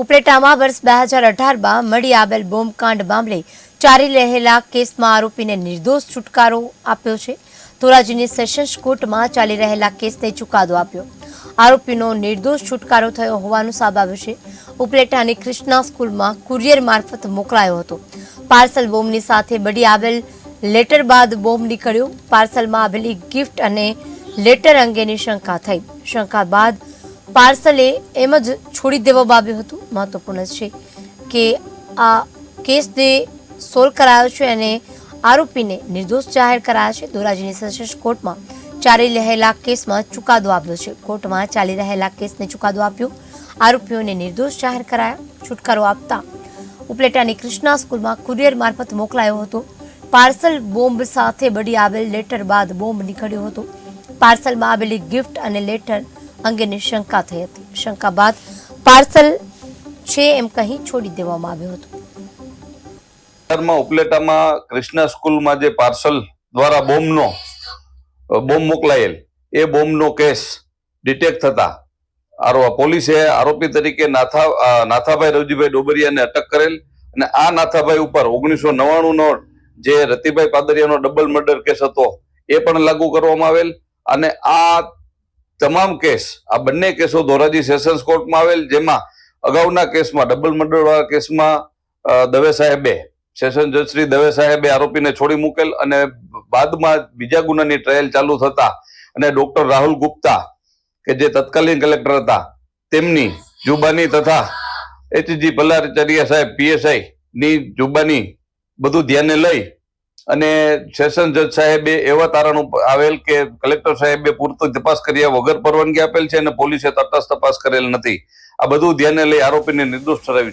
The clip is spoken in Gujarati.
ઉપલેટામાં વર્ષ બે હજાર અઢારમાં મળી આવેલ બોમ્બકાંડ મામલે ચાલી રહેલા કેસમાં આરોપીને નિર્દોષ છુટકારો આપ્યો છે. ધોરાજીની સેશન્સ કોર્ટમાં ચાલી રહેલા કેસને ચુકાદો આપ્યો. આરોપીનો નિર્દોષ છુટકારો થયો હોવાનું સામે આવ્યું છે. ઉપલેટાની કૃષ્ણા સ્કૂલમાં કુરિયર મારફત મોકલાયો હતો. પાર્સલ બોમ્બની સાથે બળી આવેલ લેટર બાદ બોમ્બ નીકળ્યો. પાર્સલમાં આવેલી ગિફ્ટ અને લેટર અંગેની શંકા થઈ. શંકા બાદ પાર્સલે એમ જ છોડી દેવામાં આવ્યું હતું. મહત્વપૂર્ણ છે કે આ કેસને સોલ્વ કરાયો છે અને આરોપીને નિર્દોષ જાહેર કરાયા છે. ધોરાજીની સેશન્સ કોર્ટમાં ચાલી રહેલા કેસમાં ચુકાદો આપ્યો છે. કોર્ટમાં ચાલી રહેલા કેસને ચુકાદો આપ્યો. આરોપીઓને નિર્દોષ જાહેર કરાયા. છુટકારો આપતા ઉપલેટાની કૃષ્ણા સ્કૂલમાં કુરિયર મારફત મોકલાયો હતો. પાર્સલ બોમ્બ સાથે બળી આવેલ લેટર બાદ બોમ્બ નીકળ્યો હતો. પાર્સલમાં આવેલી ગિફ્ટ અને લેટર અંગેની શંકા થઈ હતી. શંકા બાદ પાર્સલ છે એમ કહી છોડી દેવામાં આવ્યું હતું. ઉપલેટામાં કૃષ્ણા સ્કૂલમાં જે પાર્સલ દ્વારા બોમ્બનો બોમ્બ મોકલાયેલ, એ બોમ્બનો કેસ ડિટેક્ટ થતા આરો પોલીસે આરોપી તરીકે નાથા નાથાભાઈ રવજીભાઈ ડોબરિયાને અટક કરેલ અને આ નાથાભાઈ ઉપર ઓગણીસો નવ્વાણું નો જે રતિભાઈ પાદરિયાનો ડબલ મર્ડર કેસ હતો, એ પણ લાગુ કરવામાં આવેલ અને આ તમામ કેસ, આ બંને કેસો ધોરાજી સેશન્સ કોર્ટમાં આવેલ, જેમાં અગાઉના કેસમાં, ડબલ મર્ડરવાળા કેસમાં દવે સાહેબે, સેશન જજ શ્રી દવે સાહેબે આરોપીને છોડી મૂકેલ અને બાદમાં બીજા ગુનાની ટ્રાયલ ચાલુ થતા અને ડોક્ટર રાહુલ ગુપ્તા, કે જે તત્કાલીન કલેક્ટર હતા, તેમની જુબાની તથા એચજી પલ્લાચાર્ય સાહેબ, પીએસઆઈ ની જુબાની બધું ધ્યાને લઈ અને સેશન જજ સાહેબે એવા તારણ આવેલ કે કલેક્ટર સાહેબે પૂરતો તપાસ કર્યા વગર પરવાનગી આપેલ છે અને પોલીસે તટસ્થ તપાસ કરેલ નથી. આ બધું ધ્યાને લઈ આરોપીને નિર્દોષ ઠરાવી